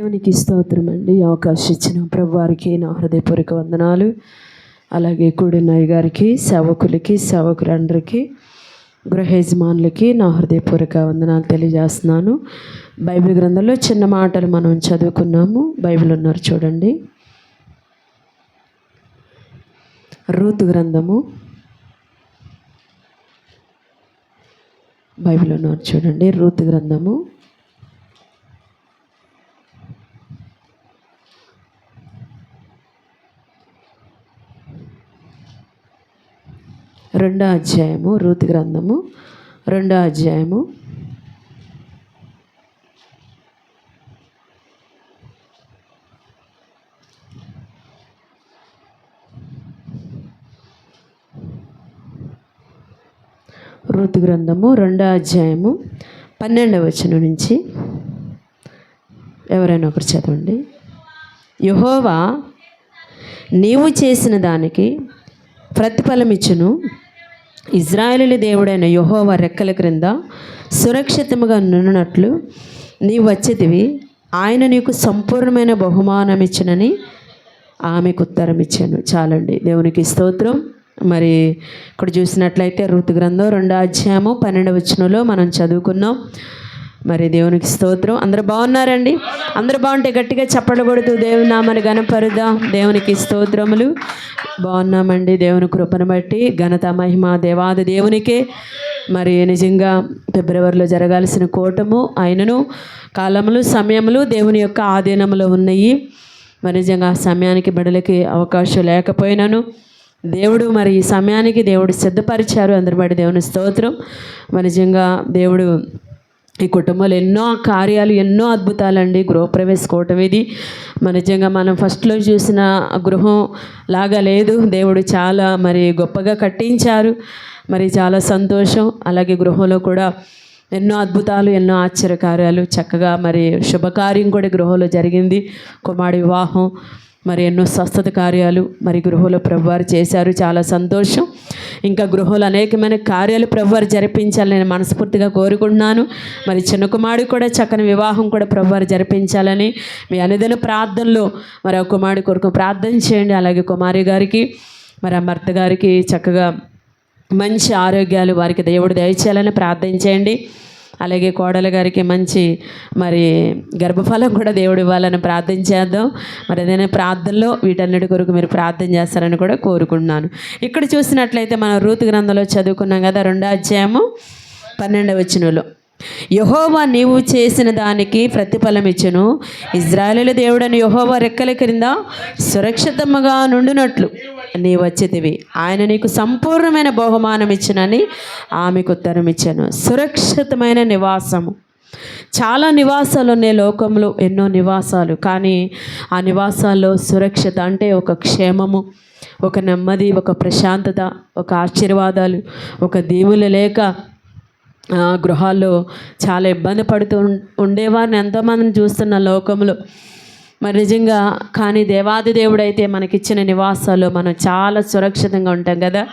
దేవునికి స్తోత్రం అండి అవకాశం ఇచ్చిన ప్రభు వారికి నా హృదయపూర్వక వందనాలు. అలాగే కూడినయ్య గారికి సేవకులకి సేవకులందరికీ గృహ యజమానులకి నా హృదయపూర్వక వందనాలు తెలియజేస్తున్నాను. బైబిల్ గ్రంథంలో చిన్న మాటలు మనం చదువుకున్నాము. బైబిల్ ఉన్నారు చూడండి. రూతు గ్రంథము. బైబిల్ ఉన్నారు చూడండి. రూతు గ్రంథము. రెండో అధ్యాయము రూతి గ్రంథము రెండో అధ్యాయము. రూతు గ్రంథము రెండో అధ్యాయము పన్నెండవ వచనం నుంచి. ఎవరైనా ఒకరు చదవండి. యహోవా నీవు చేసిన దానికి ప్రతిఫలమిచ్చును. ఇజ్రాయేలీ దేవుడైన యహోవ రెక్కల క్రింద సురక్షితముగా నున్నట్లు నీవు వచ్చేదివి. ఆయన నీకు సంపూర్ణమైన బహుమానం ఇచ్చినని ఆమెకు ఉత్తరం ఇచ్చాను. చాలండి. దేవునికి స్తోత్రం. మరి ఇక్కడ చూసినట్లయితే ఋతు గ్రంథం రెండో అధ్యాయము పన్నెండు వచనంలో మనం చదువుకున్నాం. మరి దేవునికి స్తోత్రం. అందరు బాగున్నారండి? అందరు బాగుంటే గట్టిగా చప్పట్లు కొడుతూ దేవుని నామని గనపరుదాం దేవునికి స్తోత్రములు. బాగున్నామండి దేవుని కృపను బట్టి. ఘనత మహిమ దేవాది దేవునికే. మరి నిజంగా ఫిబ్రవరిలో జరగాల్సిన కూటము ఆయనను కాలములు సమయములు దేవుని యొక్క ఆధీనంలో ఉన్నాయి. మరి నిజంగా సమయానికి బిడలకి అవకాశం లేకపోయినాను దేవుడు మరి ఈ సమయానికి దేవుడు సిద్ధపరిచారు. అందరి బట్టి దేవుని స్తోత్రం. మరి నిజంగా దేవుడు ఈ కుటుంబంలో ఎన్నో కార్యాలు ఎన్నో అద్భుతాలండి. గృహప్రవేశ కూటం ఇది. మన నిజంగా మనం ఫస్ట్లో చూసిన గృహం లాగా లేదు. దేవుడు చాలా మరి గొప్పగా కట్టించారు. మరి చాలా సంతోషం. అలాగే గృహంలో కూడా ఎన్నో అద్భుతాలు ఎన్నో ఆశ్చర్యకార్యాలు. చక్కగా మరి శుభకార్యం కూడా గృహంలో జరిగింది. కుమారుడి వివాహం. మరి ఎన్నో స్వస్థత కార్యాలు మరి గృహంలో ప్రభువారు చేశారు. చాలా సంతోషం. ఇంకా గృహంలో అనేకమైన కార్యాలు ప్రభువారు జరిపించాలని నేను మనస్ఫూర్తిగా కోరుకుంటున్నాను. మరి చిన్న కుమారుడు కూడా చక్కని వివాహం కూడా ప్రభువారు జరిపించాలని మీ అనుదిన ప్రార్థనలో మరి ఆ కుమారుడు కొరకు ప్రార్థన చేయండి. అలాగే కుమారి గారికి మరి ఆ భర్త గారికి చక్కగా మంచి ఆరోగ్యాలు వారికి దేవుడు దయచేయాలని ప్రార్థించేయండి అలాగే కోడల గారికి మంచి మరి గర్భఫలం కూడా దేవుడు ఇవ్వాలని ప్రార్థన చేద్దాం. మరి ఏదైనా ప్రార్థనలో వీటన్నిటి కొరకు మీరు ప్రార్థన చేస్తారని కూడా కోరుకుంటున్నాను. ఇక్కడ చూసినట్లయితే మనం రూతు గ్రంథంలో చదువుకున్నాం కదా రెండో అధ్యాయము పన్నెండవ వచనంలో. యహోవా నీవు చేసిన దానికి ప్రతిఫలం ఇచ్చును. ఇజ్రాయేలు దేవుడని యహోవా రెక్కల క్రింద సురక్షితముగా నుండినట్లు నీ వచ్చేదివి ఆయన నీకు సంపూర్ణమైన బహుమానం ఇచ్చినని ఆమెకు ఉత్తరం ఇచ్చాను. సురక్షితమైన నివాసము. చాలా నివాసాలు ఉన్నాయి లోకంలో ఎన్నో నివాసాలు. కానీ ఆ నివాసాల్లో సురక్షిత అంటే ఒక క్షేమము ఒక నెమ్మది ఒక ప్రశాంతత ఒక ఆశీర్వాదాలు ఒక దీవులు లేక గృహాల్లో చాలా ఇబ్బంది పడుతూ ఉండేవారిని ఎంతోమందిని చూస్తున్న లోకంలో మరి నిజంగా కానీ దేవాది దేవుడైతే మనకిచ్చిన నివాసాలు మనం చాలా సురక్షితంగా ఉంటాం కదా.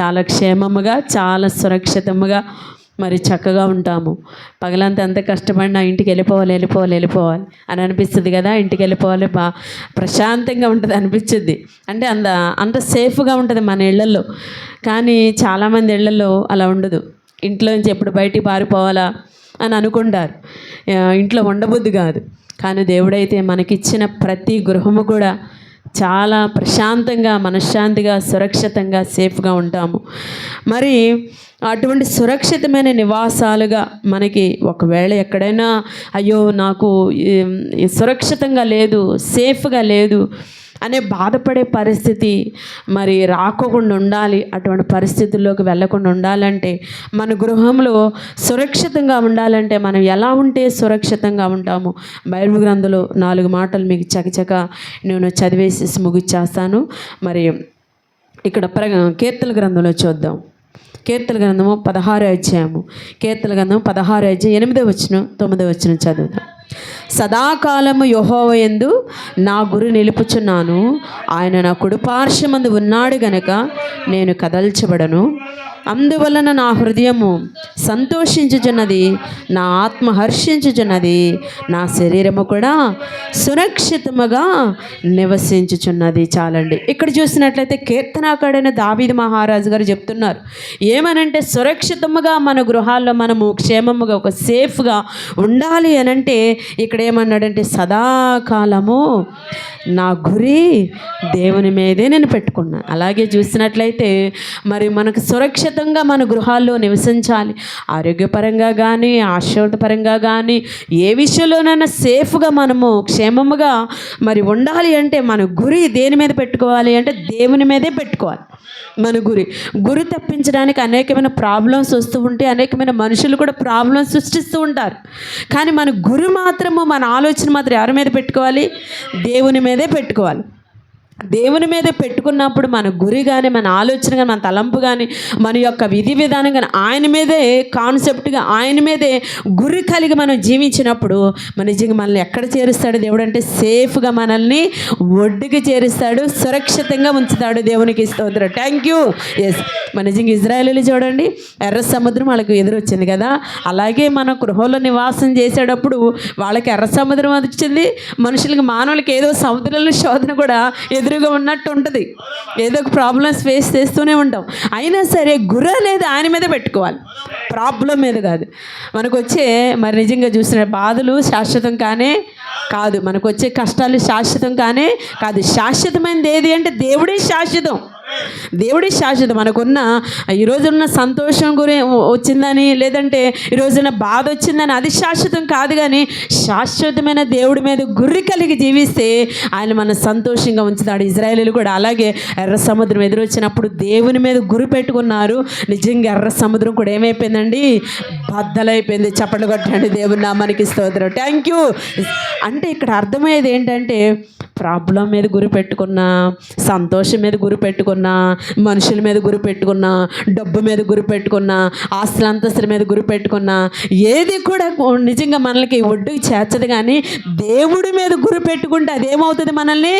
చాలా క్షేమముగా చాలా సురక్షితముగా మరి చక్కగా ఉంటాము. పగలంతా ఎంత కష్టపడినా ఇంటికి వెళ్ళిపోవాలి వెళ్ళిపోవాలి వెళ్ళిపోవాలి అని అనిపిస్తుంది కదా. ఇంటికి వెళ్ళిపోవాలి బా ప్రశాంతంగా ఉంటుంది అనిపించింది అంటే అంత అంత సేఫ్గా ఉంటుంది మన ఇళ్ళల్లో. కానీ చాలామంది ఇళ్ళల్లో అలా ఉండదు. ఇంట్లో నుంచి ఎప్పుడు బయటికి పారిపోవాలా అని అనుకుంటారు. ఇంట్లో ఉండబుద్ధి కాదు. కానీ దేవుడైతే మనకిచ్చిన ప్రతి గృహము కూడా చాలా ప్రశాంతంగా మనశ్శాంతిగా సురక్షితంగా సేఫ్గా ఉంటాము. మరి అటువంటి సురక్షితమైన నివాసాలుగా మనకి ఒకవేళ ఎక్కడైనా అయ్యో నాకు సురక్షితంగా లేదు సేఫ్గా లేదు అనే బాధపడే పరిస్థితి మరి రాకోకుండా ఉండాలి అటువంటి పరిస్థితుల్లోకి వెళ్ళకుండా ఉండాలంటే మన గృహంలో సురక్షితంగా ఉండాలంటే మనం ఎలా ఉంటే సురక్షితంగా ఉంటాము బైబిల్ గ్రంథంలో నాలుగు మాటలు మీకు చకచక నేను చదివేసి ముగిచ్చేస్తాను. మరి ఇక్కడ ప్ర కీర్తన గ్రంథంలో చూద్దాం. కీర్తన గ్రంథము పదహారు అధ్యాయము. కీర్తన గ్రంథం పదహారు అధ్యాయం ఎనిమిదో వచ్చిన తొమ్మిదో వచ్చిన చదువుదాం. సదాకాలము యహోవయందు నా గురి నిలుపుచున్నాను. ఆయన నా కుడిపార్శ్వమందు ఉన్నాడు గనక నేను కదల్చబడను. అందువలన నా హృదయము సంతోషించుచున్నది నా ఆత్మ హర్షించుచున్నది నా శరీరము కూడా సురక్షితముగా నివసించుచున్నది. చాలండి. ఇక్కడ చూసినట్లయితే కీర్తనాకాడైన దావీది మహారాజు గారు చెప్తున్నారు. ఏమనంటే సురక్షితముగా మన గృహాల్లో మనము క్షేమముగా ఒక సేఫ్గా ఉండాలి అనంటే ఇక్కడ ఏమన్నాడంటే సదాకాలము నా గురి దేవుని మీదే నేను పెట్టుకున్నాను అలాగే చూసినట్లయితే మరి మనకు సురక్షితంగా మన గృహాల్లో నివసించాలి. ఆరోగ్యపరంగా కానీ ఆశ్రవపరంగా కానీ ఏ విషయంలోనైనా సేఫ్గా మనము క్షేమముగా మరి ఉండాలి అంటే మన గురి దేని మీద పెట్టుకోవాలి అంటే దేవుని మీదే పెట్టుకోవాలి. మన గురి. గురి తప్పించడానికి అనేకమైన ప్రాబ్లమ్స్ వస్తూ ఉంటే అనేకమైన మనుషులు కూడా ప్రాబ్లమ్స్ సృష్టిస్తూ ఉంటారు. కానీ మన గురి మాత్రము మన ఆలోచన మాత్రం ఎవరి మీద పెట్టుకోవాలి? దేవుని మీదే పెట్టుకోవాలి. దేవుని మీద పెట్టుకున్నప్పుడు మన గురి కానీ మన ఆలోచన కానీ మన తలంపు కానీ మన యొక్క విధి విధానం కానీ ఆయన మీదే కాన్సెప్ట్గా ఆయన మీదే గురి కలిగి మనం జీవించినప్పుడు మన నిజంగా మనల్ని ఎక్కడ చేరుస్తాడు దేవుడు అంటే సేఫ్గా మనల్ని ఒడ్డుకి చేరుస్తాడు సురక్షితంగా ఉంచుతాడు దేవునికి స్తోత్రం. థ్యాంక్ యూ ఎస్ మన నిజంగా ఇజ్రాయేలీలు చూడండి ఎర్ర సముద్రం వాళ్ళకి ఎదురొచ్చింది కదా. అలాగే మన గృహంలో నివాసం చేసేటప్పుడు వాళ్ళకి ఎర్ర సముద్రం వచ్చింది మనుషులకి మానవులకి ఏదో సముద్రంలో శోధన కూడా ఎదురుగా ఉన్నట్టు ఉంటుంది. ఏదో ఒక ప్రాబ్లమ్స్ ఫేస్ చేస్తూనే ఉంటాం. అయినా సరే గుర్ర అనేది ఆయన మీద పెట్టుకోవాలి. ప్రాబ్లం మీద కాదు. మనకు వచ్చే మరి నిజంగా చూసిన బాధలు శాశ్వతం కానే కాదు. మనకు వచ్చే కష్టాలు శాశ్వతం కానే కాదు. శాశ్వతమైనది ఏది అంటే దేవుడే శాశ్వతం. దేవుడే శాశ్వతం. మనకున్న ఈ రోజున్న సంతోషం గురి వచ్చిందని లేదంటే ఈ రోజున బాధ వచ్చిందని అది శాశ్వతం కాదు కానీ శాశ్వతమైన దేవుడి మీద గుర్రి కలిగి జీవిస్తే ఆయన మన సంతోషంగా ఉంచుతాడు. ఇజ్రాయేలీలు కూడా అలాగే ఎర్ర సముద్రం ఎదురొచ్చినప్పుడు దేవుని మీద గురి పెట్టుకున్నారు. నిజంగా ఎర్ర సముద్రం కూడా ఏమైపోయిందండి? బద్దలైపోయింది. చప్పట్లు కొట్టండి. దేవుని నామానికి స్తోత్రం. థ్యాంక్ యూ అంటే ఇక్కడ అర్థమయ్యేది ఏంటంటే ప్రాబ్లం మీద గురి పెట్టుకున్నా సంతోషం మీద గురి పెట్టుకున్నా మనుషుల మీద గురి పెట్టుకున్నా డబ్బు మీద గురి పెట్టుకున్నా ఆస్తుల అంతస్తుల మీద గురి పెట్టుకున్నా ఏది కూడా నిజంగా మనకి ఒడ్డుకి చేర్చదు కానీ దేవుడి మీద గురి పెట్టుకుంటే అదేమవుతుంది మనల్ని?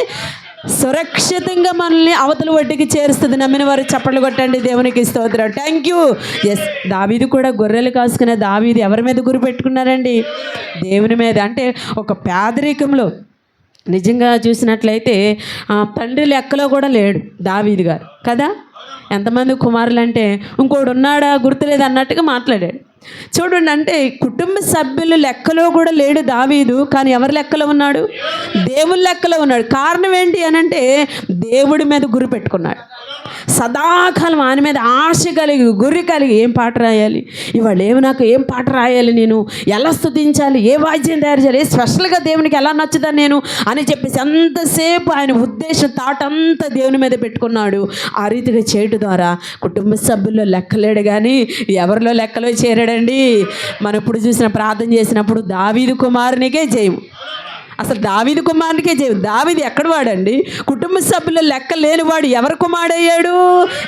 సురక్షితంగా మనల్ని అవతల ఒడ్డుకి చేరుస్తుంది. నమ్మిన వారు చప్పట్లు కొట్టండి. దేవునికి స్తోత్రం. థ్యాంక్ యూ ఎస్ దావీది కూడా గొర్రెలు కాసుకునే దావీది ఎవరి మీద గురి పెట్టుకున్నారండి? దేవుని మీద. అంటే ఒక పేదరికంలో నిజంగా చూసినట్లయితే ఆ, తండ్రి లెక్కలో కూడా లేడు దావీది గారు. కదా? ఎంతమంది కుమారులు అంటే ఇంకోడు ఉన్నాడా గుర్తులేదు అన్నట్టుగా మాట్లాడాడు. చూడండి అంటే కుటుంబ సభ్యుల లెక్కలో కూడా లేడు దావీదు కానీ ఎవరి లెక్కలో ఉన్నాడు? దేవుని లెక్కలో ఉన్నాడు. కారణం ఏంటి అని అంటే దేవుడి మీద గురి పెట్టుకున్నాడు. సదాకాలం ఆయన మీద ఆశ కలిగి గురి కలిగి ఏం పాట రాయాలి? ఇవాళ ఏమి నాకు ఏం పాట రాయాలి నేను? ఎలా స్థుతించాలి ఏ వాద్యం తయారు చేయాలి? స్పెషల్గా దేవునికి ఎలా నచ్చుతాను నేను? అని చెప్పేసి అంతసేపు ఆయన ఉద్దేశం థాట్ అంతా దేవుని మీద పెట్టుకున్నాడు. ఆ రీతిగా చేయటం ద్వారా కుటుంబ సభ్యుల్లో లెక్కలేడు కానీ ఎవరిలో లెక్కలో చేరాడండి? మనం ఇప్పుడు చూసిన ప్రార్థన చేసినప్పుడు దావీదు కుమారునికే జయము. అసలు దావిది కుమారునికే చే దావిది ఎక్కడ వాడండి? కుటుంబ సభ్యుల లెక్క లేనివాడు ఎవరు కుమారయ్యాడు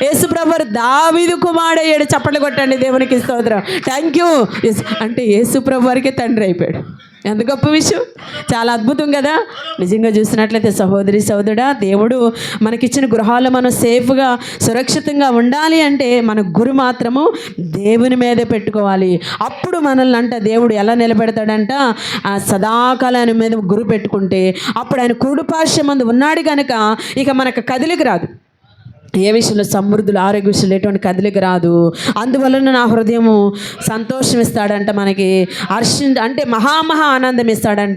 యేసుప్రభు దావిది కుమారయ్యాడు చప్పట్లు కొట్టండి దేవునికి స్తోత్రం. థ్యాంక్ యూ అంటే యేసుప్రభు వారికే తండ్రి అయిపోయాడు. ఎంత గొప్ప విషయం. చాలా అద్భుతం కదా. నిజంగా చూసినట్లయితే సహోదరి సోదరుడా దేవుడు మనకిచ్చిన గృహాలు మనం సేఫ్గా సురక్షితంగా ఉండాలి అంటే మన గురు మాత్రము దేవుని మీదే పెట్టుకోవాలి. అప్పుడు మనల్ని అంట దేవుడు ఎలా నిలబెడతాడంట? ఆ సదాకాలం ఆయన మీద గురు పెట్టుకుంటే అప్పుడు ఆయన కురుడు పార్శ్వం మందు ఉన్నాడు కనుక ఇక మనకు కదిలికి రాదు. ఏ విషయంలో సమృద్ధులు ఆరోగ్య విషయంలో ఎటువంటి కదలిక రాదు. అందువలన నా హృదయము సంతోషం ఇస్తాడంట మనకి. హర్షి అంటే మహామహా ఆనందం ఇస్తాడంట.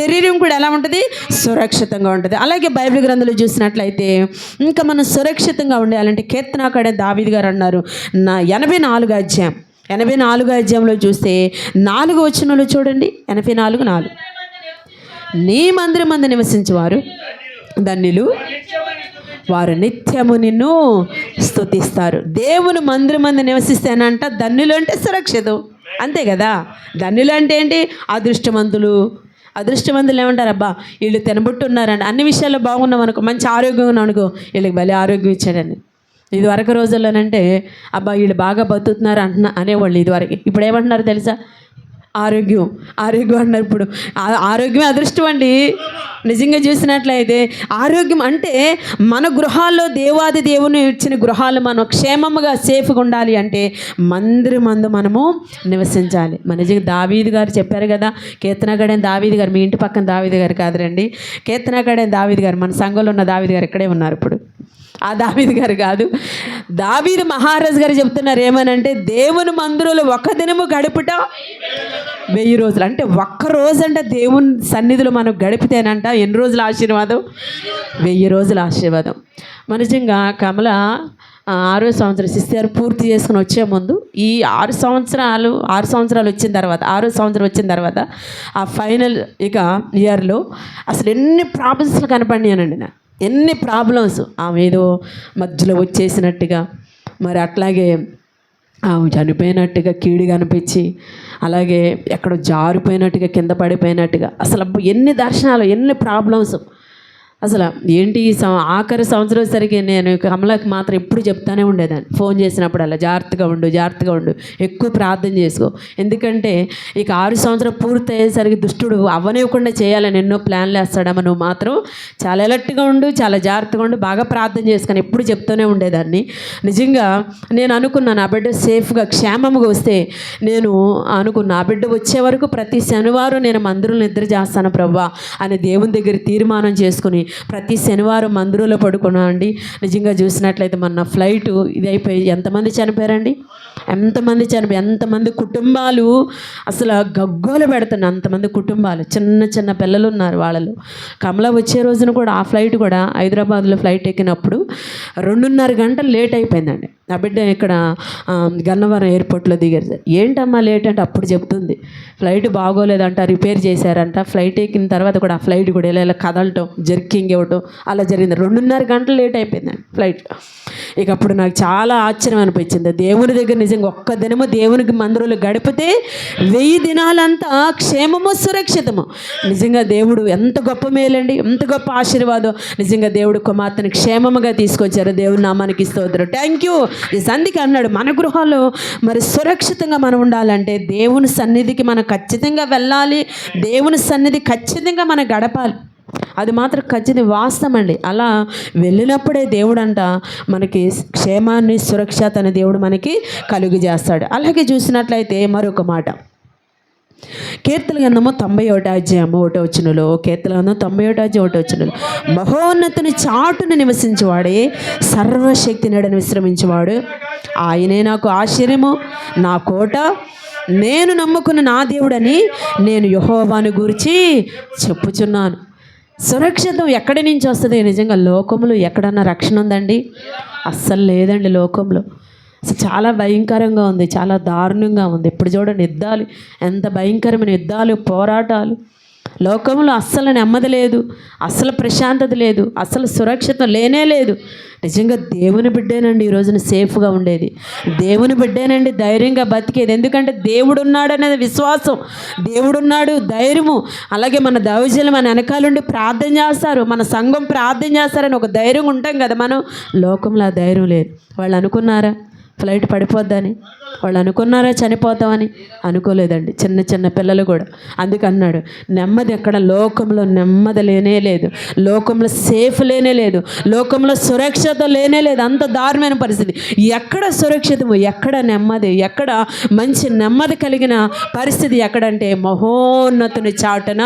శరీరం కూడా ఎలా ఉంటుంది? సురక్షితంగా ఉంటుంది. అలాగే బైబిల్ గ్రంథంలో చూసినట్లయితే ఇంకా మనం సురక్షితంగా ఉండాలంటే కీర్తనాకాడే దావిద్ గారు అన్నారు. నా ఎనభై నాలుగు అధ్యాయం. ఎనభై నాలుగు అధ్యాయంలో చూస్తే నాలుగు వచ్చినలో చూడండి. ఎనభై నాలుగు నాలుగు. నీ మందిరం మంది నివసించేవారు ధన్యులు. వారు నిత్యము నిన్ను స్తుతిస్తారు. దేవుని మందిరం మంది నివసిస్తేనంట ధన్యులు అంటే సురక్షితం. అంతే కదా? ధన్యులు అంటే ఏంటి? అదృష్టవంతులు అదృష్టవంతులు ఏమంటారు? అబ్బా వీళ్ళు తినబుట్టున్నారండి అన్ని విషయాల్లో బాగున్నాం అనుకో మంచి ఆరోగ్యం ఉన్నాం అనుకో వీళ్ళకి భలే ఆరోగ్యం ఇచ్చాడని ఇది వరకు రోజుల్లోనంటే అబ్బా వీళ్ళు బాగా బతుకుతున్నారు అంటున్నా అనేవాళ్ళు ఇదివరకు. ఇప్పుడు ఏమంటున్నారు తెలుసా? ఆరోగ్యం. ఆరోగ్యం అన్నారు ఇప్పుడు ఆ- ఆరోగ్యమే అదృష్టం అండి. నిజంగా చూసినట్లయితే ఆరోగ్యం అంటే మన గృహాల్లో దేవాది దేవుని ఇచ్చిన గృహాలు మనం క్షేమముగా సేఫ్గా ఉండాలి అంటే మందిరి మందు మనము నివసించాలి. మన నిజంగా దావీది గారు చెప్పారు కదా కీర్తనగడే దావీది గారు మీ ఇంటి పక్కన దావీది గారు కాదురండి. కీర్తనగడే దావీది గారు మన సంఘంలో ఉన్న దావీది గారు ఇక్కడే ఉన్నారు ఇప్పుడు. ఆ దావీదు గారు కాదు. దావీదు మహారాజు గారు చెప్తున్నారు ఏమనంటే దేవుని మందిరంలో ఒక దినము గడుపుట వెయ్యి రోజులు. అంటే ఒక్క రోజు అంటే దేవుని సన్నిధిలో మనం గడిపితేనంట ఎన్ని రోజుల ఆశీర్వాదం? వెయ్యి రోజుల ఆశీర్వాదం. మన నిజంగా కమల ఆరో సంవత్సరం సిస్టర్ పూర్తి చేసుకుని వచ్చే ముందు ఈ ఆరు సంవత్సరాలు ఆరు సంవత్సరాలు వచ్చిన తర్వాత ఆరో సంవత్సరం వచ్చిన తర్వాత ఆ ఫైనల్ ఇక ఇయర్లో అసలు ఎన్ని ప్రాబ్లమ్స్లు కనపడినానండి నాకు ఎన్ని ప్రాబ్లమ్స్ ఆమె ఏదో మధ్యలో వచ్చేసినట్టుగా మరి అట్లాగే ఆమె చనిపోయినట్టుగా కీడు కనిపించి అలాగే ఎక్కడో జారిపోయినట్టుగా కింద పడిపోయినట్టుగా అసలు ఎన్ని దర్శనాలు ఎన్ని ప్రాబ్లమ్స్ అసలు ఏంటి ఈ ఆఖరి సంవత్సరం సరికి నేను కమలకి మాత్రం ఎప్పుడు చెప్తానే ఉండేదాన్ని. ఫోన్ చేసినప్పుడు అలా జాగ్రత్తగా ఉండు జాగ్రత్తగా ఉండు ఎక్కువ ప్రార్థన చేసుకో. ఎందుకంటే ఇక ఆరు సంవత్సరం పూర్తి అయ్యేసరికి దుష్టుడు అవ్వనివ్వకుండా చేయాలని ఎన్నో ప్లాన్లు వేస్తాడమ్మ. నువ్వు మాత్రం చాలా ఎలర్ట్గా ఉండు చాలా జాగ్రత్తగా ఉండు బాగా ప్రార్థన చేసుకొని ఎప్పుడు చెప్తూనే ఉండేదాన్ని. నిజంగా నేను అనుకున్నాను ఆ బిడ్డ సేఫ్గా క్షేమంగా వస్తే నేను అనుకున్నా ఆ బిడ్డ వచ్చే వరకు ప్రతి శనివారం నేను మందిరం నిద్ర చేస్తాను ప్రభా అని దేవుని దగ్గర తీర్మానం చేసుకుని ప్రతి శనివారం మందిరంలో పడుకున్నామండి నిజంగా చూసినట్లయితే మొన్న ఫ్లైట్ ఇది అయిపోయి ఎంతమంది చనిపోయారండి? ఎంతమంది చనిపోయి ఎంతమంది కుటుంబాలు అసలు గగ్గోలు పెడుతున్నాయి అంతమంది కుటుంబాలు. చిన్న చిన్న పిల్లలు ఉన్నారు వాళ్ళలో. కమల వచ్చే రోజున కూడా ఆ ఫ్లైట్ కూడా హైదరాబాద్లో ఫ్లైట్ ఎక్కినప్పుడు రెండున్నర గంటలు లేట్ అయిపోయిందండి. నా బిడ్డ ఇక్కడ గన్నవరం ఎయిర్పోర్ట్లో దిగారు. సార్ ఏంటమ్మా లేట్ అంటే అప్పుడు చెప్తుంది. ఫ్లైట్ బాగోలేదంట రిపేర్ చేశారంట. ఫ్లైట్ ఎక్కిన తర్వాత కూడా ఆ ఫ్లైట్ కూడా ఇలా ఇలా కదలటం జర్కింగ్ ఇవ్వటం అలా జరిగింది. రెండున్నర గంటలు లేట్ అయిపోయిందండి ఫ్లైట్. ఇక అప్పుడు నాకు చాలా ఆశ్చర్యం అనిపించింది. దేవుని దగ్గర నిజంగా ఒక్క దినము దేవునికి మందిరంలో గడిపితే వెయ్యి దినాలంతా క్షేమము సురక్షితము. నిజంగా దేవుడు ఎంత గొప్ప మేలండి ఎంత గొప్ప ఆశీర్వాదం. నిజంగా దేవుడు కుమార్తెని క్షేమముగా తీసుకొచ్చారు. దేవుడు నామానికి స్తోత్రం. థ్యాంక్ యూ ఈ సంధికి అన్నాడు మన గృహాలు మరి సురక్షితంగా మనం ఉండాలంటే దేవుని సన్నిధికి మనం ఖచ్చితంగా వెళ్ళాలి. దేవుని సన్నిధి ఖచ్చితంగా మనం గడపాలి. అది మాత్రం ఖచ్చితంగా వాస్తవం అండి. అలా వెళ్ళినప్పుడే దేవుడు అంట మనకి క్షేమాన్ని సురక్షత అనే దేవుడు మనకి కలుగు చేస్తాడు అలాగే చూసినట్లయితే మరొక మాట. కీర్తన గంధము తొంభై ఒకటి అధ్యాయము ఒకటి వచ్చినలో కీర్తన గంధం తొంభై ఒకటి అధ్యాయం ఒకటి వచ్చినలో మహోన్నతుని చాటును నివసించేవాడే సర్వశక్తి నీడని విశ్రమించేవాడు. ఆయనే నాకు ఆశ్చర్యము నా కోట నేను నమ్ముకున్న నా దేవుడని నేను యహోవాను గురించి చెప్పుచున్నాను. సురక్షితం ఎక్కడి నుంచి వస్తుంది? నిజంగా లోకములు ఎక్కడన్నా రక్షణ ఉందండి? అస్సలు లేదండి లోకంలో అసలు చాలా భయంకరంగా ఉంది చాలా దారుణంగా ఉంది. ఇప్పుడు చూడండి యుద్ధాలు ఎంత భయంకరమైన యుద్ధాలు పోరాటాలు. లోకంలో అస్సలు నెమ్మది లేదు అస్సలు ప్రశాంతత లేదు అస్సలు సురక్షితం లేనే లేదు. నిజంగా దేవుని బిడ్డేనండి ఈ రోజున సేఫ్గా ఉండేది. దేవుని బిడ్డేనండి ధైర్యంగా బతికేది. ఎందుకంటే దేవుడు ఉన్నాడు అనేది విశ్వాసం. దేవుడున్నాడు ధైర్యము. అలాగే మన దౌజలు మన వెనకాలండి ప్రార్థన చేస్తారు. మన సంఘం ప్రార్థన చేస్తారని ఒక ధైర్యం ఉంటాం కదా మనం. లోకంలో ఆ ధైర్యం లేదు. వాళ్ళు అనుకున్నారా? ఫ్లైట్ పడిపోద్దని. వాళ్ళు అనుకున్నారా చనిపోతామని? అనుకోలేదండి. చిన్న చిన్న పిల్లలు కూడా. అందుకు అన్నాడు నెమ్మది ఎక్కడ? లోకంలో నెమ్మది లేనే లేదు. లోకంలో సేఫ్ లేనే లేదు. లోకంలో సురక్షత లేనే లేదు. అంత దారుణమైన పరిస్థితి. ఎక్కడ సురక్షితము? ఎక్కడ నెమ్మది? ఎక్కడ మంచి నెమ్మది కలిగిన పరిస్థితి ఎక్కడంటే మహోన్నతుని చాటున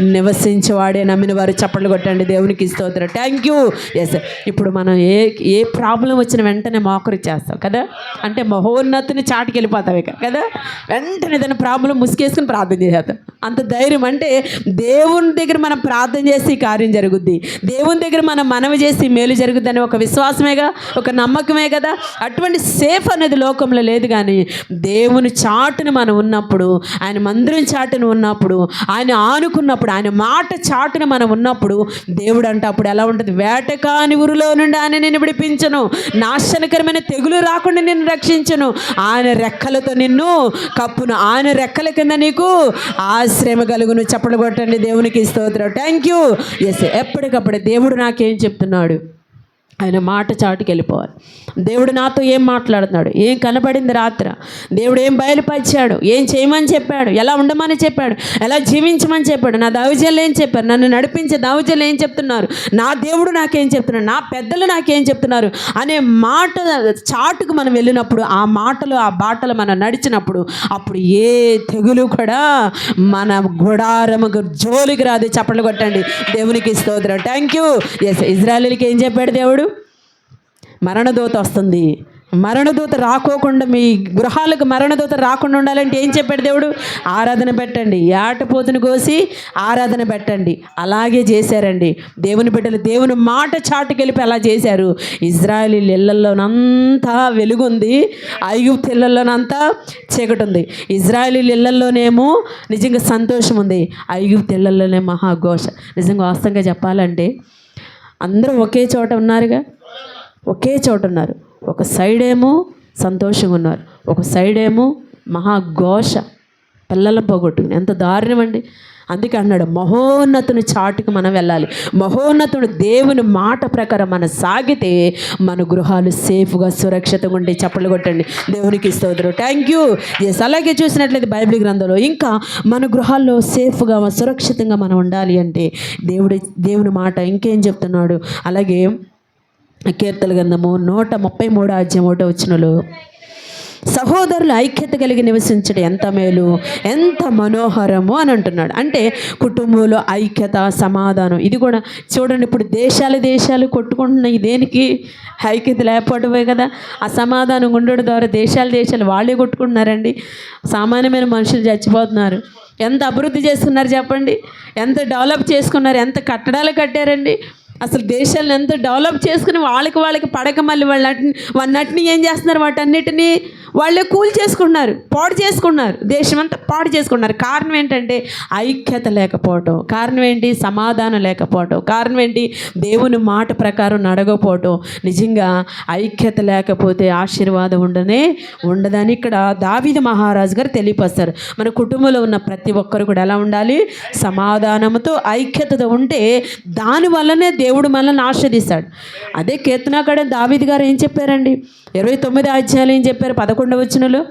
నివసించేవాడే నమ్మిన వారు చప్పట్లు కొట్టండి. దేవునికి స్తోత్రం. థ్యాంక్ యూ ఎస్ ఇప్పుడు మనం ఏ ఏ ప్రాబ్లం వచ్చిన వెంటనే మోకరి చేస్తాం. కదా? అంటే మహోన్నతిని చాటుకి వెళ్ళిపోతావు ఇక కదా? వెంటనే ఏదైనా ప్రాబ్లం ముసుకేసుకుని ప్రార్థన చేసేస్తాం. అంత ధైర్యం అంటే దేవుని దగ్గర మనం ప్రార్థన చేసి కార్యం జరుగుద్ది. దేవుని దగ్గర మనం మనవి చేసి మేలు జరుగుద్దని ఒక విశ్వాసమేగా ఒక నమ్మకమే కదా? అటువంటి సేఫ్ అనేది లోకంలో లేదు కానీ దేవుని చాటును మనం ఉన్నప్పుడు ఆయన మందిరం చాటును ఉన్నప్పుడు ఆయన ఆనుకున్నప్పుడు ఆయన మాట చాటును మనం ఉన్నప్పుడు దేవుడు అంటే అప్పుడు ఎలా ఉంటుంది? వేటకాని ఊరిలో నుండి ఆయన నేను విడిపించను. నాశనకరమైన తెగులు రా కాకుండా నిన్ను రక్షించను. ఆయన రెక్కలతో నిన్ను కప్పును. ఆయన రెక్కల కింద నీకు ఆశ్రమ కలుగును. చెప్పలు కొట్టండి. దేవునికి స్తోత్రం. థ్యాంక్ యూ ఎస్ ఎప్పటికప్పుడు దేవుడు నాకేం చెప్తున్నాడు? ఆయన మాట చాటుకి వెళ్ళిపోవాలి. దేవుడు నాతో ఏం మాట్లాడుతున్నాడు? ఏం కనబడింది రాత్ర? దేవుడు ఏం బయలుపరిచాడు? ఏం చేయమని చెప్పాడు? ఎలా ఉండమని చెప్పాడు? ఎలా జీవించమని చెప్పాడు? నా దౌజన్లు ఏం చెప్పారు? నన్ను నడిపించే దౌజన్లు ఏం చెప్తున్నారు? నా దేవుడు నాకేం చెప్తున్నాడు? నా పెద్దలు నాకేం చెప్తున్నారు? అనే మాట చాటుకు మనం వెళ్ళినప్పుడు ఆ మాటలు ఆ బాటలు మనం నడిచినప్పుడు అప్పుడు ఏ తెగులు కూడా మన గుడారము జోలికి రాదు. చప్పట్లు కొట్టండి. దేవునికి స్తోత్రం. థ్యాంక్ యూ ఎస్ ఇజ్రాయలీకి ఏం చెప్పాడు దేవుడు? మరణదూత వస్తుంది. మరణదూత రాకోకుండా మీ గృహాలకు మరణదూత రాకుండా ఉండాలంటే ఏం చెప్పాడు దేవుడు? ఆరాధన పెట్టండి. ఏటపోతుని కోసి ఆరాధన పెట్టండి. అలాగే చేశారండి. దేవుని బిడ్డలు దేవుని మాట చాటుకెళ్ళిపి అలా చేశారు. ఇజ్రాయలీ ఇళ్ళలోనంతా వెలుగుంది. ఐగుప్తు ఇళ్ళలోనంతా చీకటి ఉంది ఇజ్రాయలీ ఇళ్ళలోనేమో నిజంగా సంతోషం ఉంది ఐగుప్తు ఇళ్ళలోనే మహాఘోష. నిజంగా వాస్తవంగా చెప్పాలంటే అందరూ ఒకే చోట ఉన్నారుగా? ఒకే చోట ఉన్నారు. ఒక సైడ్ ఏమో సంతోషంగా ఉన్నారు. ఒక సైడ్ ఏమో మహాఘోష పిల్లల పోగొట్టుకుని. ఎంత దారుణం అండి. అందుకే అన్నాడు మహోన్నతుని చాటుకు మనం వెళ్ళాలి. మహోన్నతుడు దేవుని మాట ప్రకారం మనం సాగితే మన గృహాలు సేఫ్గా సురక్షితంగా ఉండి చప్పలు కొట్టండి. దేవునికి స్తోత్రం. థ్యాంక్ యూ ఎస్ అలాగే చూసినట్లయితే బైబిల్ గ్రంథంలో ఇంకా మన గృహాల్లో సేఫ్గా సురక్షితంగా మనం ఉండాలి అంటే దేవుడి దేవుని మాట ఇంకేం చెప్తున్నాడు? అలాగే కీర్తల గ్రంథము నూట ముప్పై మూడు అధ్యాయం ఒకటో వచ్చినలో సహోదరులు ఐక్యత కలిగి నివసించడం ఎంత మేలు ఎంత మనోహరము అని అంటున్నాడు. అంటే కుటుంబంలో ఐక్యత సమాధానం ఇది కూడా చూడండి ఇప్పుడు దేశాలు దేశాలు కొట్టుకుంటున్నాయి దేనికి? ఐక్యత లేకపోవడమే కదా. ఆ సమాధానం ఉండడం ద్వారా దేశాలు దేశాలు వాళ్ళే కొట్టుకుంటున్నారండి. సామాన్యమైన మనుషులు చచ్చిపోతున్నారు. ఎంత అభివృద్ధి చేసుకున్నారు చెప్పండి? ఎంత డెవలప్ చేసుకున్నారు? ఎంత కట్టడాలు కట్టారండి? అసలు దేశాలను ఎంత డెవలప్ చేసుకుని వాళ్ళకి వాళ్ళకి పడక మళ్ళీ వాళ్ళ వాటిని ఏం చేస్తున్నారు వాటన్నిటినీ వాళ్ళే కూల్ చేసుకున్నారు పాడు చేసుకున్నారు దేశం అంతా పాడు చేసుకున్నారు కారణం ఏంటంటే ఐక్యత లేకపోవటం. కారణం ఏంటి? సమాధానం లేకపోవటం. కారణం ఏంటి? దేవుని మాట ప్రకారం నడగపోవటం నిజంగా ఐక్యత లేకపోతే ఆశీర్వాదం ఉండనే ఉండదని ఇక్కడ దావిద మహారాజు గారు తెలియపరుస్తారు. మన కుటుంబంలో ఉన్న ప్రతి ఒక్కరు కూడా ఎలా ఉండాలి? సమాధానంతో ఐక్యతతో ఉంటే దానివల్లనే దేవుడు మనల్ని ఆశ్రదిస్తాడు. అదే కీర్తనాకాడ దావిది గారు ఏం చెప్పారండి? ఇరవై తొమ్మిది అధ్యాయాలు ఏం చెప్పారు? పదకొండవ వచనంలో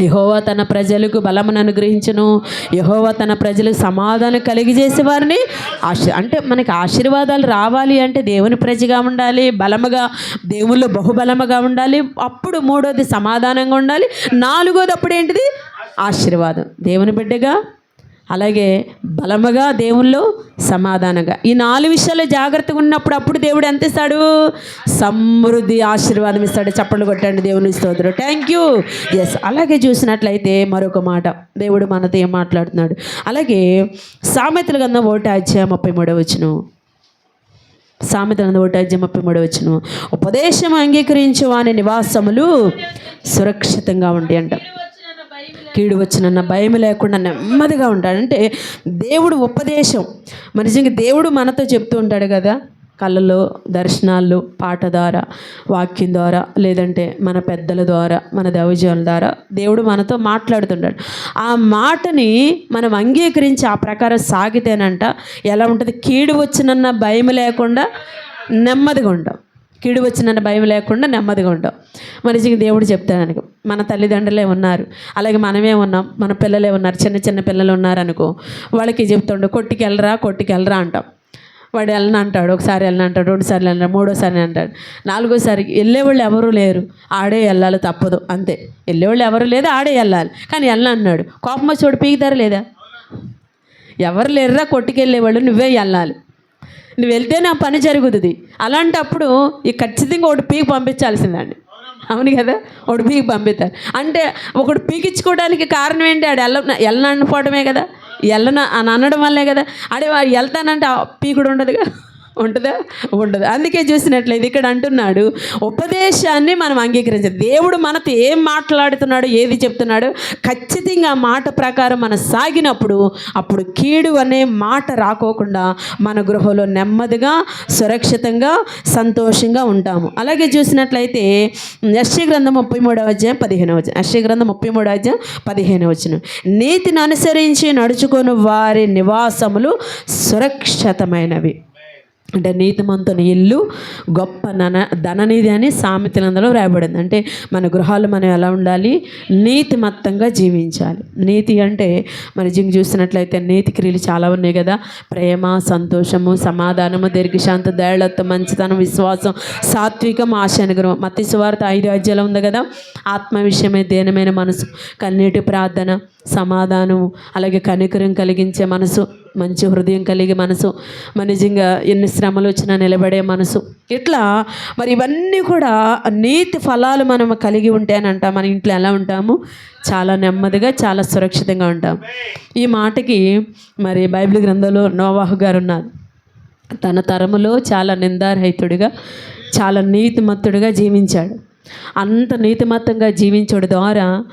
యహోవా తన ప్రజలకు బలమును అనుగ్రహించను. యహోవా తన ప్రజలకు సమాధానం కలిగజేసే వారిని ఆశ అంటే మనకి ఆశీర్వాదాలు రావాలి అంటే దేవుని ప్రజగా ఉండాలి బలముగా దేవుళ్ళు బహుబలముగా ఉండాలి. అప్పుడు మూడోది సమాధానంగా ఉండాలి. నాలుగోది అప్పుడు ఏంటిది? ఆశీర్వాదం. దేవుని బిడ్డగా అలాగే బలముగా దేవుల్లో సమాధానంగా. ఈ నాలుగు విషయాల్లో జాగ్రత్తగా ఉన్నప్పుడు అప్పుడు దేవుడు ఎంత ఇస్తాడు? సమృద్ధి ఆశీర్వాదం ఇస్తాడు. చప్పట్లు కొట్టండి దేవుని స్తోత్రం. థ్యాంక్ యూ ఎస్ అలాగే చూసినట్లయితే మరొక మాట. దేవుడు మనతో ఏం మాట్లాడుతున్నాడు? అలాగే సామెతలు కన్నా ఒకటి ముప్పై మూడో వచ్చును సామెతల కన్నా ముప్పై మూడో వచ్చును ఉపదేశం అంగీకరించు వాని నివాసములు సురక్షితంగా ఉండి అంట. కీడు వచ్చినన్న భయం లేకుండా నెమ్మదిగా ఉంటాడు. అంటే దేవుడు ఉపదేశం. మరి నిజంగా దేవుడు మనతో చెప్తూ ఉంటాడు కదా కళ్ళలో దర్శనాలు పాట ద్వారా వాక్యం ద్వారా లేదంటే మన పెద్దల ద్వారా మన దైవజనుల ద్వారా దేవుడు మనతో మాట్లాడుతుంటాడు. ఆ మాటని మనం అంగీకరించి ఆ ప్రకారం సాగితేనంట ఎలా ఉంటుంది? కీడు వచ్చినన్న భయం లేకుండా నెమ్మదిగా ఉంటాం. కీడు వచ్చిన భయం లేకుండా నెమ్మదిగా ఉంటాం మనిషికి దేవుడు చెప్తాను మన తల్లిదండ్రులే ఉన్నారు అలాగే మనమే ఉన్నాం మన పిల్లలే ఉన్నారు చిన్న చిన్న పిల్లలు ఉన్నారనుకో వాళ్ళకి చెప్తుండు కొట్టుకెళ్ళరా కొట్టుకెళ్ళరా అంటాం. వాడు వెళ్ళను అంటాడు ఒకసారి వెళ్ళను అంటాడు రెండుసార్లు వెళ్ళను మూడోసారి అంటాడు. నాలుగోసారి వెళ్ళేవాళ్ళు ఎవరు లేరు ఆడే వెళ్ళాలి తప్పదు అంతే. వెళ్ళేవాళ్ళు ఎవరు లేదు ఆడే వెళ్ళాలి. కానీ వెళ్ళను అన్నాడు. కోపం వచ్చి వాడు పీకుతారా లేదా? ఎవరు లేరురా కొట్టుకెళ్ళేవాళ్ళు నువ్వే వెళ్ళాలి. నువ్వు వెళ్తే నా పని జరుగుతుంది. అలాంటప్పుడు ఈ ఖచ్చితంగా ఒకటి పీకి పంపించాల్సిందండి. అవును కదా? ఒకటి పీకి పంపిస్తారు. అంటే ఒకడు పీకించుకోవడానికి కారణం ఏంటి? ఆడు ఎల్ల వెళ్ళనకపోవడమే కదా? వెళ్ళను అని అనడం వల్లే కదా? ఆడే వాడు వెళ్తానంటే ఆ పీకుడు ఉండదుగా. ఉంటుందా? ఉండదు. అందుకే చూసినట్లయితే ఇక్కడ అంటున్నాడు ఉపదేశాన్ని మనం అంగీకరించాలి దేవుడు మనతో ఏం మాట్లాడుతున్నాడు ఏది చెప్తున్నాడు ఖచ్చితంగా మాట ప్రకారం మనం సాగినప్పుడు అప్పుడు కీడు అనే మాట రాకోకుండా మన గృహంలో నెమ్మదిగా సురక్షితంగా సంతోషంగా ఉంటాము. అలాగే చూసినట్లయితే యశ్య గ్రంథం ముప్పై మూడవ అధ్యాయం పదిహేనవ అధ్యాయం యశ్య గ్రంథం ముప్పై మూడవ అధ్యాయం పదిహేను వచ్చిన నీతిని అనుసరించి నడుచుకొని వారి నివాసములు సురక్షితమైనవి. అంటే నీతిమంతుని ఇల్లు గొప్ప నన ధననిధి అని సామెతలందులో రాయబడింది అంటే మన గృహాలు మనం ఎలా ఉండాలి? నీతిమత్తంగా జీవించాలి. నీతి అంటే మన జింగ్ చూసినట్లయితే నీతి క్రియలు చాలా ఉన్నాయి కదా. ప్రేమ సంతోషము సమాధానము దీర్ఘశాంత దయాళత్వం మంచితనం విశ్వాసం సాత్వికం ఆశానుగ్రహం. అనుగ్రహం మత్తి ఐదు అధ్యాయులు ఉంది కదా. ఆత్మ విషయమే దేనమైన మనసు. కన్నీటి ప్రార్థన సమాధానం అలాగే కనికరం కలిగించే మనసు మంచి హృదయం కలిగి మనసు మన నిజంగా ఎన్ని శ్రమలు వచ్చినా నిలబడే మనసు. ఇట్లా మరి ఇవన్నీ కూడా నీతి ఫలాలు మనం కలిగి ఉంటే అని అంటాం. మన ఇంట్లో ఎలా ఉంటాము? చాలా నెమ్మదిగా చాలా సురక్షితంగా ఉంటాం. ఈ మాటకి మరి బైబిల్ గ్రంథంలో నోవాహు గారు ఉన్నారు. తన తరములో చాలా నిందారహితుడిగా చాలా నీతిమత్తుడిగా జీవించాడు. అంత నీతిమత్తంగా జీవించడం ద్వారా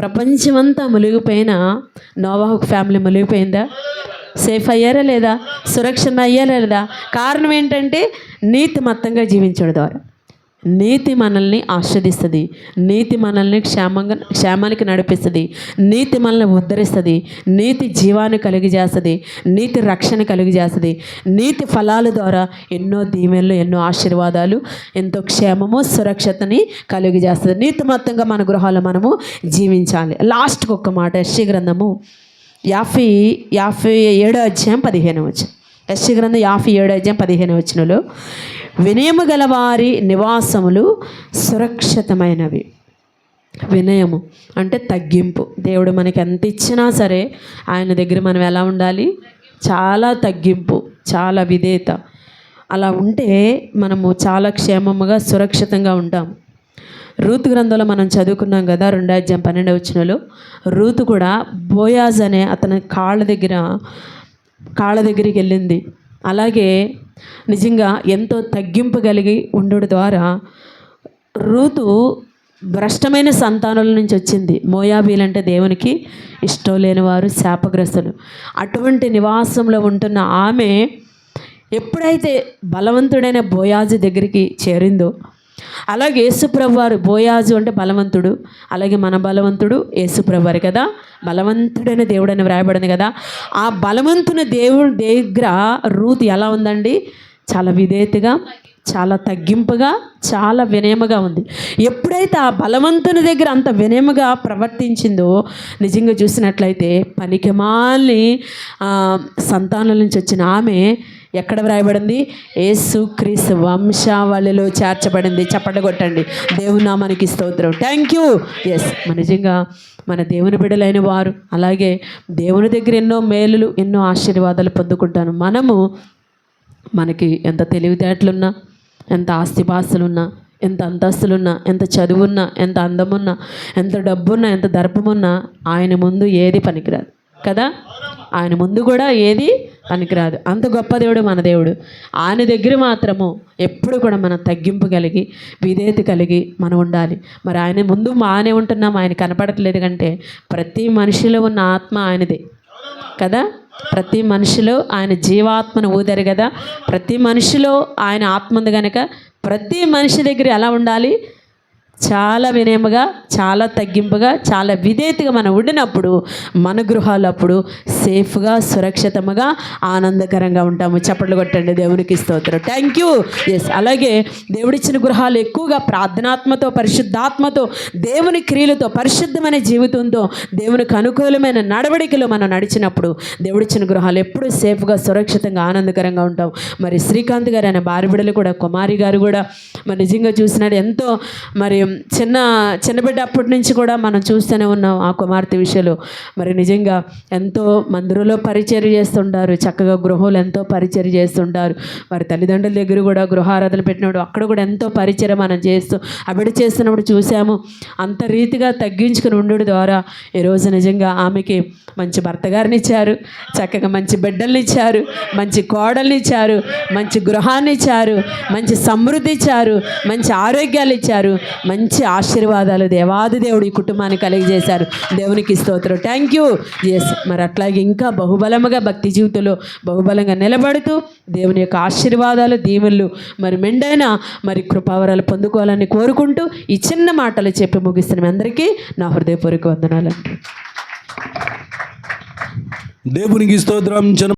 ప్రపంచమంతా మునిగిపోయిన నోవాహు ఫ్యామిలీ మునిగిపోయిందా? సేఫ్ అయ్యారా లేదా? సురక్షణ అయ్యారా లేదా? కారణం ఏంటంటే నీతిమత్తంగా జీవించడం ద్వారా. నీతి మనల్ని ఆస్వాదిస్తుంది. నీతి మనల్ని క్షేమంగా క్షేమానికి నడిపిస్తుంది. నీతి మనల్ని ఉద్ధరిస్తుంది. నీతి జీవాన్ని కలిగజేస్తుంది. నీతి రక్షణ కలిగజేస్తుంది. నీతి ఫలాల ద్వారా ఎన్నో దీవెనలు ఎన్నో ఆశీర్వాదాలు ఎంతో క్షేమము సురక్షతని కలిగజేస్తుంది. నీతిమత్తంగా మన గృహాల్లో మనము జీవించాలి. లాస్ట్కి ఒక్క మాట యశ్య గ్రంథము యాభై యాభై ఏడో అధ్యాయం పదిహేను వచ్చి యశ్య గ్రంథం యాభై ఏడో అధ్యాయం పదిహేను వచ్చినలో వినయము గలవారి నివాసములు సురక్షితమైనవి. వినయము అంటే తగ్గింపు. దేవుడు మనకి ఎంత ఇచ్చినా సరే ఆయన దగ్గర మనం ఎలా ఉండాలి? చాలా తగ్గింపు చాలా విధేయత. అలా ఉంటే మనము చాలా క్షేమముగా సురక్షితంగా ఉంటాం. రూతు గ్రంథంలో మనం చదువుకున్నాం కదా రెండో అధ్యాయం పన్నెండు వచ్చినలో రూతు కూడా బోయాజ్ అనే అతని కాళ్ళ దగ్గర కాళ్ళ దగ్గరికి వెళ్ళింది. అలాగే నిజంగా ఎంతో తగ్గింపు కలిగి ఉండడం ద్వారా రూతు భ్రష్టమైన సంతానాల నుంచి వచ్చింది. మోయాబీలంటే దేవునికి ఇష్టం లేనివారు శాపగ్రస్తులు. అటువంటి నివాసంలో ఉంటున్న ఆమె ఎప్పుడైతే బలవంతుడైన బోయాజు దగ్గరికి చేరిందో అలాగే యేసుప్రవ్వారు బోయాజు అంటే బలవంతుడు అలాగే మన బలవంతుడు యేసుప్రవ్వారు కదా. బలవంతుడైన దేవుడు అని వ్రాయబడింది కదా. ఆ బలవంతుని దేవుడి దగ్గర రూత్ ఎలా ఉందండి? చాలా విధేయతగా చాలా తగ్గింపుగా చాలా వినయముగా ఉంది. ఎప్పుడైతే ఆ బలవంతుని దగ్గర అంత వినయముగా ప్రవర్తించిందో నిజంగా చూసినట్లయితే పనికిమాలి సంతానం నుంచి వచ్చిన ఆమె ఎక్కడ వ్రాయబడింది? యేసు క్రీస్తు వంశావళిలో చేర్చబడింది. చప్పట కొట్టండి. దేవుని మనకి స్తోత్రం. థ్యాంక్ యూ ఎస్ నిజంగా మన దేవుని బిడ్డలైన వారు అలాగే దేవుని దగ్గర ఎన్నో మేలులు ఎన్నో ఆశీర్వాదాలు పొందుకుంటాను. మనము మనకి ఎంత తెలివితేటలున్నా ఎంత ఆస్తిపాస్తులున్నా ఎంత అంతస్తులున్నా ఎంత చదువున్నా ఎంత అందమున్నా ఎంత డబ్బున్నా ఎంత దర్పమున్నా ఆయన ముందు ఏది పనికిరాదు. కదా? ఆయన ముందు కూడా ఏది? పనికిరాదు. అంత గొప్ప దేవుడు మన దేవుడు. ఆయన దగ్గర మాత్రము ఎప్పుడు కూడా మనం తగ్గింపు కలిగి విధేయత కలిగి మనం ఉండాలి. మరి ఆయన ముందు మానే ఉంటున్నాం ఆయన కనపడట్లేదు కంటే ప్రతి మనిషిలో ఉన్న ఆత్మ ఆయనదే. కదా? ప్రతి మనిషిలో ఆయన జీవాత్మను ఊదారు కదా? ప్రతి మనిషిలో ఆయన ఆత్మ ఉంది కనుక ప్రతి మనిషి దగ్గర ఎలా ఉండాలి? చాలా వినయముగా చాలా తగ్గింపుగా చాలా విధేయతగా మనం ఉండినప్పుడు మన గృహాలు అప్పుడు సేఫ్గా సురక్షితముగా ఆనందకరంగా ఉంటాము. చప్పట్లు కొట్టండి దేవునికి స్తోత్రం. థ్యాంక్ యూ ఎస్ అలాగే దేవుడిచ్చిన గృహాలు ఎక్కువగా ప్రార్థనాత్మతో పరిశుద్ధాత్మతో దేవుని క్రియలతో పరిశుద్ధమైన జీవితంతో దేవునికి అనుకూలమైన నడవడికలో మనం నడిచినప్పుడు దేవుడిచ్చిన గృహాలు ఎప్పుడూ సేఫ్గా సురక్షితంగా ఆనందకరంగా ఉంటాం మరి శ్రీకాంత్ గారు అనే బారిబిడలు కూడా కుమారి గారు కూడా మరి నిజంగా చూసినాడు ఎంతో మరి చిన్న చిన్న బిడ్డ అప్పటి నుంచి కూడా మనం చూస్తూనే ఉన్నాం ఆ కుమార్తె విషయంలో. మరి నిజంగా ఎంతో మందిరంలో పరిచర్య చేస్తుంటారు. చక్కగా గృహాలు ఎంతో పరిచర్య చేస్తుంటారు. వారి తల్లిదండ్రుల దగ్గర కూడా గృహారాధన పెట్టినప్పుడు అక్కడ కూడా ఎంతో పరిచయం మనం చేస్తూ అవిడ చేస్తున్నప్పుడు చూసాము అంత రీతిగా తగ్గించుకుని ఉండడం ద్వారా ఈరోజు నిజంగా ఆమెకి మంచి భర్త గారిని ఇచ్చారు. చక్కగా మంచి బిడ్డల్ని ఇచ్చారు. మంచి కోడల్ని ఇచ్చారు. మంచి గృహాన్ని ఇచ్చారు. మంచి సమృద్ధి ఇచ్చారు. మంచి ఆరోగ్యాలు ఇచ్చారు. మంచి మంచి ఆశీర్వాదాలు దేవాది దేవుడు ఈ కుటుంబాన్ని కలిగజేశారు దేవునికి స్తోత్రం. థ్యాంక్ యూ ఎస్ మరి అట్లాగే ఇంకా బహుబలముగా భక్తి జీవితంలో బహుబలంగా నిలబడుతూ దేవుని యొక్క ఆశీర్వాదాలు దీవెనలు మరి మెండైన మరి కృపావరాలు పొందుకోవాలని కోరుకుంటూ ఈ చిన్న మాటలు చెప్పి ముగిస్తున్న. అందరికీ నా హృదయపూర్వక వందనాలండి. దేవునికి స్తోత్రం. జన